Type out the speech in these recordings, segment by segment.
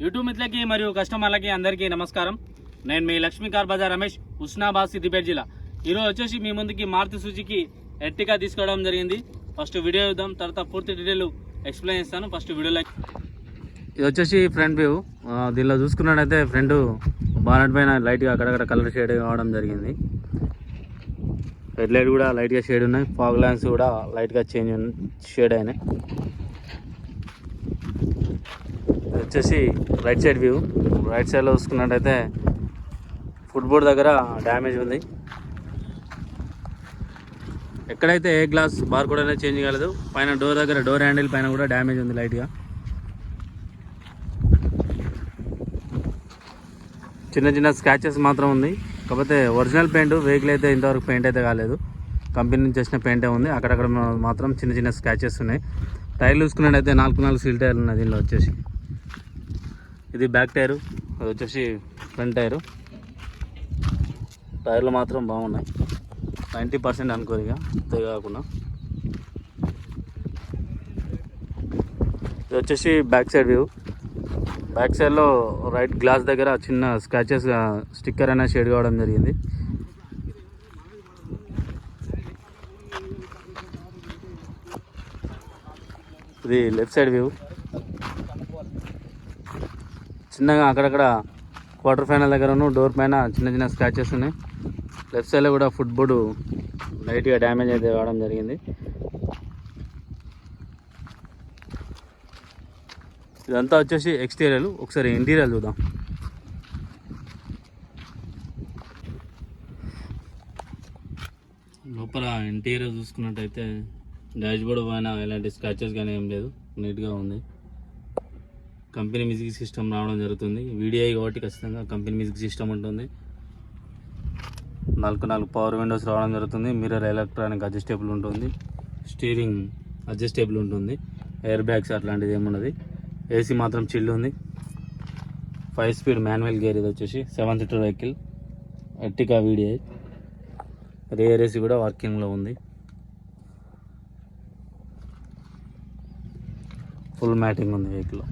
YouTube మిత్రులకి మరియు కస్టమర్లకి అందరికీ నమస్కారం. నేను మీ లక్ష్మీకార్ బజార్ రమేష్ హుస్నాబాద్ సిద్దిపేట జిల్లా. ఈరోజు వచ్చేసి మీ ముందుకి మారుతి సుజుకి ఎర్టిగా తీసుకోవడం జరిగింది. ఫస్ట్ వీడియో చూద్దాం తర్వాత పూర్తి డీటెయిల్ ఎక్స్ప్లెయిన్ చేస్తాను. ఫస్ట్ వీడియోలో ఇది వచ్చేసి ఫ్రంట్ వ్యూ. దీనిలో చూసుకున్నట్టయితే ఫ్రంట్ బానట్ పైన లైట్గా అక్కడక్కడ కలర్ షేడ్ కావడం జరిగింది. హెడ్ లైట్ కూడా లైట్గా షేడ్ ఉన్నాయి. ఫాగ్ ల్యాంప్స్ కూడా లైట్గా చేంజ్ షేడ్ అయినాయి ఇది వచ్చేసి రైట్ సైడ్ వ్యూ రైట్ సైడ్లో చూసుకున్నట్టయితే ఫుట్బోర్డ్ దగ్గర డ్యామేజ్ ఉంది. ఎక్కడైతే ఏ గ్లాస్ బార్ కూడా చేంజ్ కాలేదు పైన డోర్ దగ్గర డోర్ హ్యాండిల్ పైన కూడా డ్యామేజ్ ఉంది లైట్గా చిన్న చిన్న స్క్రాచెస్ మాత్రం ఉంది. కాకపోతే ఒరిజినల్ పెయింట్ వెహికల్ అయితే ఇంతవరకు పెయింట్ అయితే కాలేదు. కంపెనీ నుంచి వచ్చిన పెయింటే ఉంది. అక్కడక్కడ మాత్రం చిన్న చిన్న స్క్రాచెస్ ఉన్నాయి. టైర్లు చూసుకున్నట్టయితే నాలుగు నాలుగు సీల్ టైర్లు ఉన్నాయి దీనిలో వచ్చేసి. ఇది బ్యాక్ టైరు అది వచ్చేసి ఫ్రంట్ టైరు. టైర్లు మాత్రం బాగున్నాయి. నైంటీ పర్సెంట్ అనుకోరు ఇక అంతే కాకుండా. ఇది వచ్చేసి బ్యాక్ సైడ్ వ్యూ. బ్యాక్ సైడ్లో రైట్ గ్లాస్ దగ్గర చిన్న స్క్రాచెస్ స్టిక్కర్ అనేది షేడ్ కావడం జరిగింది. ఇది లెఫ్ట్ సైడ్ వ్యూ. చిన్నగా అక్కడక్కడ క్వార్టర్ ఫైనల్ దగ్గరను డోర్ పైన చిన్న చిన్న స్క్రాచెస్ ఉన్నాయి. లెఫ్ట్ సైడ్లో కూడా ఫుట్బోర్డు లైట్గా డ్యామేజ్ అయితే కావడం జరిగింది. ఇదంతా వచ్చేసి ఎక్స్టీరియర్ ఒకసారి ఇంటీరియర్ చూద్దాం. లోపల ఇంటీరియర్ చూసుకున్నట్టయితే డాష్ బోర్డు పైన ఎలాంటి స్క్రాచెస్ కానీ ఏం లేదు. నీట్గా ఉంది. కంపెనీ మ్యూజిక్ సిస్టమ్ రావడం జరుగుతుంది. వీడిఐ కాబట్టి ఖచ్చితంగా కంపెనీ మ్యూజిక్ సిస్టమ్ ఉంటుంది. నాలుగు నాలుగు పవర్ విండోస్ రావడం జరుగుతుంది. మిర్రర్ ఎలక్ట్రానిక్ అడ్జస్టేబుల్ ఉంటుంది. స్టీరింగ్ అడ్జస్టేబుల్ ఉంటుంది. ఎయిర్ బ్యాగ్స్ అట్లాంటిది ఏమున్నది ఏసీ మాత్రం చిల్లు ఉంది. ఫైవ్ స్పీడ్ మాన్యువల్ గేర్ ఇది వచ్చేసి seven seater vehicle. Ertiga VDI rear AC కూడా వర్కింగ్లో ఉంది. ఫుల్ మ్యాటింగ్ ఉంది వెహికల్లో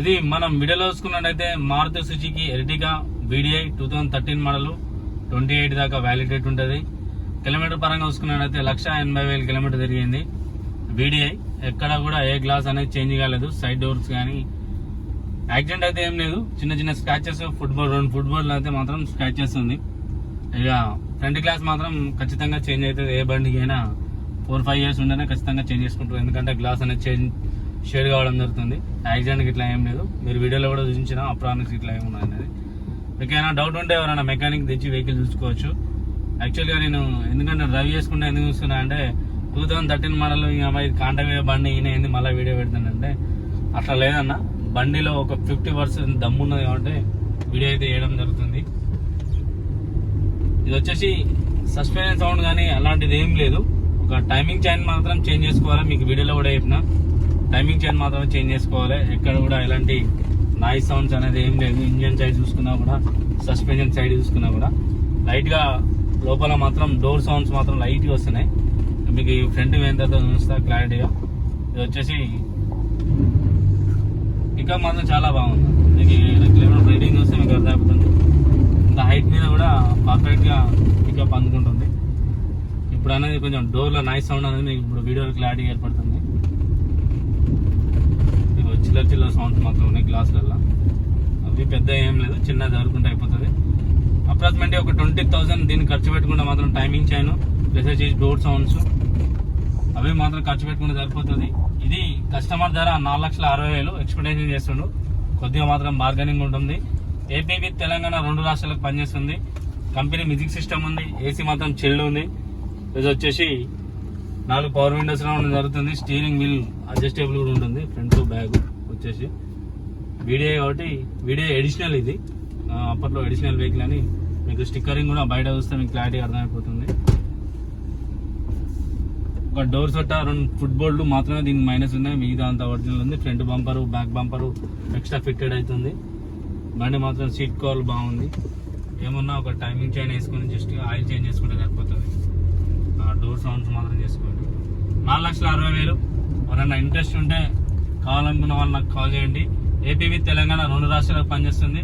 ఇది మనం వీడియోలో చూసుకున్నట్టయితే Maruti Suzuki Ertiga VDI two thousand thirteen model twenty eight దాకా వ్యాలిడేట్ ఉంటుంది. కిలోమీటర్ పరంగా చూసుకున్నట్టయితే లక్ష ఎనభై వేల కిలోమీటర్ తిరిగింది. వీడిఐ ఎక్కడ కూడా ఏ గ్లాస్ అనేది చేంజ్ కాలేదు. సైడ్ డోర్స్ కానీ యాక్సిడెంట్ అయితే ఏం లేదు. చిన్న చిన్న స్క్రాచెస్ ఫుట్బాల్ రెండు ఫుట్బాల్ అయితే మాత్రం స్క్రాచెస్ ఉంది. ఇక ఫ్రంట్ గ్లాస్ మాత్రం ఖచ్చితంగా చేంజ్ అవుతుంది. ఏ బండికి అయినా ఫోర్ ఫైవ్ ఇయర్స్ ఉండనే ఖచ్చితంగా చేంజ్ చేసుకుంటారు. ఎందుకంటే గ్లాస్ అనేది చేంజ్ షేడ్ కావడం జరుగుతుంది. యాక్సిడెంట్కి ఇట్లా ఏం లేదు. మీరు వీడియోలో కూడా చూపించిన అప్రానిక్స్ ఇట్లా ఏమి అనేది. మీకు ఏమైనా డౌట్ ఉంటే ఎవరైనా మెకానిక్ తెచ్చి వెహికల్ చూసుకోవచ్చు. యాక్చువల్గా నేను ఎందుకంటే డ్రైవ్ చేసుకుంటే ఎందుకు చూస్తున్నా అంటే టూ థౌజండ్ థర్టీన్ మోడల్ ఇంకా అమ్మాయి కాంటవే బండి ఈయన ఏంది మళ్ళీ వీడియో పెడుతుందంటే అట్లా లేదన్న. బండిలో ఒక ఫిఫ్టీ పర్సెంట్ దమ్ము ఉన్నది కాబట్టి వీడియో అయితే వేయడం జరుగుతుంది. ఇది వచ్చేసి సస్పెన్షన్ సౌండ్ కానీ అలాంటిది ఏం లేదు. ఒక టైమింగ్ చైన్ మాత్రం చేంజ్ చేసుకోవాలి మీకు వీడియోలో కూడా చెప్పిన. టైమింగ్ చైన్ మాత్రమే చేంజ్ చేసుకోవాలి. ఎక్కడ కూడా ఎలాంటి నాయిస్ సౌండ్స్ అనేది ఏం లేదు. ఇంజన్ సైడ్ చూసుకున్నా కూడా సస్పెన్షన్ సైడ్ చూసుకున్నా కూడా లైట్గా లోపల మాత్రం డోర్ సౌండ్స్ మాత్రం లైట్గా వస్తున్నాయి. మీకు ఈ ఫ్రంట్ పోయిన తర్వాత చూస్తా క్లారిటీగా. ఇది వచ్చేసి పికప్ మాత్రం చాలా బాగుంది. మీకు కిలోమీటర్ రీడింగ్ చూస్తే మీకు అర్థమవుతుంది ఇంత హైట్ మీద కూడా పర్ఫెక్ట్గా పికప్ అందుకుంటుంది. ఇప్పుడు అనేది కొంచెం డోర్లో నాయిస్ సౌండ్ అనేది మీకు ఇప్పుడు వీడియోలో క్లారిటీ ఏర్పడుతుంది. చిల్లర చిల్లర సౌండ్స్ మాత్రం ఉన్నాయి గ్లాసులలో అవి పెద్ద ఏం లేదు చిన్న జరుగుకుంటే అయిపోతుంది. అప్రాక్సిమేట్లీ ఒక ట్వంటీ థౌసండ్ దీన్ని ఖర్చు పెట్టుకుంటే మాత్రం టైమింగ్ చేయను ప్లస్ వచ్చేసి డోర్ సౌండ్స్ అవి మాత్రం ఖర్చు పెట్టుకుంటే సరిపోతుంది. ఇది కస్టమర్ ధర నాలుగు లక్షల అరవై వేలు ఎక్స్పెక్టేషన్ చేస్తుండు. కొద్దిగా మాత్రం బార్గెనింగ్ ఉంటుంది. ఏపీ విత్ తెలంగాణ రెండు రాష్ట్రాలకు పనిచేస్తుంది. కంపెనీ మ్యూజిక్ సిస్టమ్ ఉంది ఏసీ మాత్రం చెల్లు ఉంది. ఇది వచ్చేసి నాలుగు పవర్ విండోస్ ఉండడం జరుగుతుంది. స్టీరింగ్ వీల్ అడ్జస్టేబుల్ కూడా ఉంటుంది ఫ్రంట్ బ్యాగ్ వచ్చేసి. వీడియో కాబట్టి వీడియో ఎడిషనల్ ఇది. అప్పట్లో ఎడిషనల్ వెహికల్ అని. మీకు స్టిక్కరింగ్ కూడా బయట చూస్తే మీకు క్లారిటీ అర్థమైపోతుంది. ఒక డోర్ సొట్ట రెండు ఫుట్బోల్లు మాత్రమే దీనికి మైనస్ ఉన్నాయి. మిగతా అంత ఒరిజినల్ ఉంది. Front bumper back bumper extra fitted అవుతుంది. బండి మాత్రం సీట్ కాల్ బాగుంది. ఏమన్నా ఒక టైమింగ్ చైన్ వేసుకొని జస్ట్ ఆయిల్ చేంజ్ చేసుకుంటే సరిపోతుంది. డోర్ సౌండ్స్ మాత్రం చేసుకోండి. నాలుగు లక్షల అరవై వేలు. ఎవరైనా ఇంట్రెస్ట్ ఉంటే కావాలనుకున్న వాళ్ళు నాకు కాల్ చేయండి. ఏపీవి తెలంగాణ రెండు రాష్ట్రాలకు పనిచేస్తుంది.